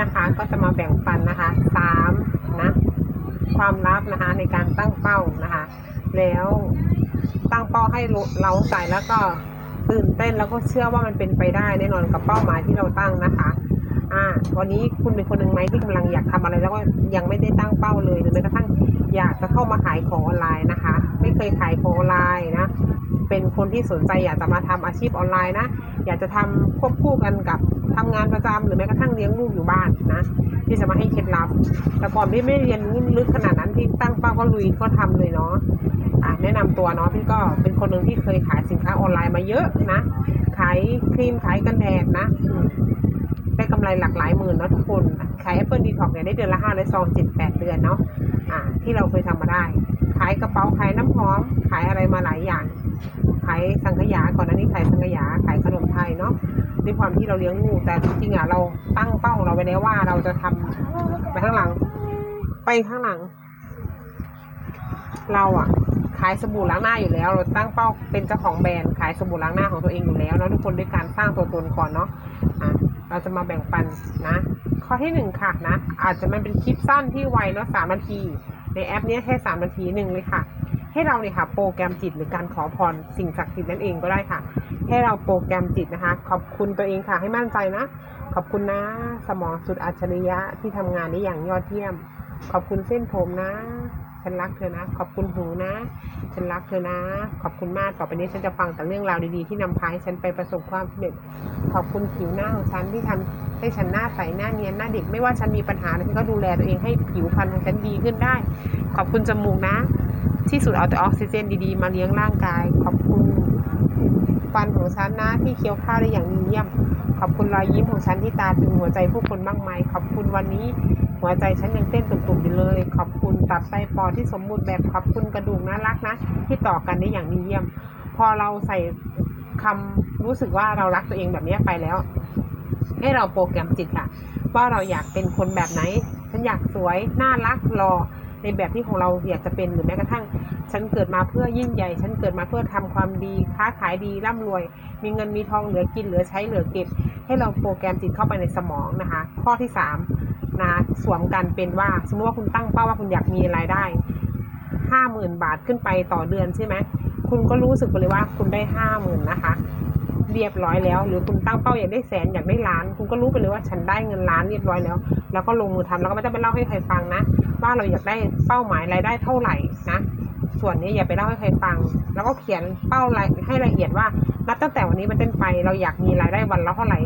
นะคะก็จะมาแบ่งปันนะคะสามนะความลับนะคะในการตั้งเป้านะคะ แล้วตั้งเป้าให้เราใจแล้วก็ตื่นเต้นแล้วก็เชื่อว่ามันเป็นไปได้แน่นอนกับเป้าหมายที่เราตั้งนะคะอ่าวันนี้คุณเป็นคนหนึ่งไหมที่กำลังอยากทำอะไรแล้วก็ยังไม่ได้ตั้งเป้าเลยหรือแม้กระทั่งอยากจะเข้ามาขายของออนไลน์นะคะ ไม่เคยขายของออนไลน์นะ เป็นคนที่สนใจอยากจะมาทำอาชีพออนไลน์นะ อยากจะทำควบคู่กันกับทำงานประจำหรือแม้กระทั่งเลี้ยงลูกอยู่บ้านนะที่จะมาให้เคล็ดลับ แต่ก่อนพี่ไม่เรียนรู้ลึกขนาดนั้นที่ตั้งเป้าก็ลุยก็ทำเลยเนาะะแนะนำตัวเนาะพี่ก็เป็นคนหนึ่งที่เคยขายสินค้าออนไลน์มาเยอะนะ ขายครีมขายกันแดดนะได้กำไรหลักหลายหมื่นเนาะทุกคน ขาย Apple Detox เนี่ยได้เดือนละห้าร้อยซองเจ็ดแปดเดือนเนาะอ่าที่เราเคยทำมาได้ ขายกระเป๋าขายน้ำหอมขายอะไรมาหลายอย่าง ขายสังขยาก่อนหน้านี้ขายสังขยาขายขนมไทยเนาะด้วยความที่เราเลี้ยงงูแต่จริงๆอะเราตั้งเป้าเราไว้แล้วว่าเราจะทำไปข้างหลัง ไปข้างหลัง เราอะ ขายสบู่ล้างหน้าอยู่แล้ว เราตั้งเป้าเป็นเจ้าของแบรนด์ขายสบู่ล้างหน้าของตัวเองอยู่แล้วเนาะทุกคนด้วยการสร้างตัวตนก่อนเนาะอะเราจะมาแบ่งปันนะ ข้อที่หนึ่งค่ะนะอาจจะมันเป็นคลิปสั้นที่ไวเนาะสามนาที ในแอปนี้แค่สามนาทีหนึ่งเลยค่ะ ให้เราเนี่ยค่ะโปรแกรมจิตหรือการขอพรสิ่งศักดิ์สิทธิ์นั่นเองก็ได้ค่ะ ให้เราโปรแกรมจิตนะคะ ขอบคุณตัวเองค่ะให้มั่นใจนะ ขอบคุณนะสมองสุดอัจฉริยะที่ทำงานได้อย่างยอดเยี่ยม ขอบคุณเส้นผมนะ ฉันรักเธอนะ ขอบคุณหูนะ ฉันรักเธอนะ ขอบคุณมากต่อไปนี้ฉันจะฟังแต่เรื่องราวดีๆที่นำพาให้ฉันไปประสบความสำเร็จ ขอบคุณผิวหน้าของฉันที่ทำให้ฉันหน้าใสหน้าเนียนหน้าเด็กไม่ว่าฉันมีปัญหาอะไรฉันก็ดูแลตัวเองให้ผิวพรรณของฉันดีขึ้นได้ ขอบคุณจมูกนะ ที่สุดเอาแต่ออกซิเจนดีๆ มาเลี้ยงร่างกาย ขอบคุณฟันของฉันนะที่เคี้ยวข้าวได้อย่างดีเยี่ยม ขอบคุณรอยยิ้มของฉันที่ตาถึงหัวใจผู้คนมากมาย ขอบคุณวันนี้ หัวใจฉันยังเต้นตุ่มๆอยู่เลย ขอบคุณตับไตปอดที่สมบูรณ์แบบขอบคุณกระดูกน่ารักนะ ที่ต่อกันได้อย่างดีเยี่ยม พอเราใส่คำรู้สึกว่าเรารักตัวเองแบบนี้ไปแล้ว ให้เราโปรแกรมจิตค่ะ ว่าเราอยากเป็นคนแบบไหน ฉันอยากสวยน่ารักรอในแบบที่ของเราอยากจะเป็นหรือแม้กระทั่ง ฉันเกิดมาเพื่อยิ่งใหญ่ ฉันเกิดมาเพื่อทำความดี ค้าขายดีร่ำรวย มีเงินมีทองเหลือกินเหลือใช้เหลือเก็บ ให้เราโปรแกรมจิตเข้าไปในสมองนะคะ ข้อที่สาม นะสวมกันเป็นว่า สมมติว่าคุณตั้งเป้าว่าคุณอยากมีรายได้ห้าหมื่นบาทขึ้นไปต่อเดือนใช่ไหมคุณก็รู้สึกไปเลยว่าคุณได้ห้าหมื่นนะคะ เรียบร้อยแล้ว หรือคุณตั้งเป้าอยากได้แสนอยากได้ล้าน คุณก็รู้ไปเลยว่าฉันได้เงินล้านเรียบร้อยแล้ว แล้วก็ลงมือทำแล้วก็ไม่ต้องไปเล่าให้ใครฟังนะ ว่าเราอยากได้เป้าหมายรายได้เท่าไหร่นะส่วนนี้อย่าไปเล่าให้ใครฟัง แล้วก็เขียนเป้าให้ละเอียดว่านับตั้งแต่วันนี้เป็นต้นไปเราอยากมีรายได้วันละเท่าไหร่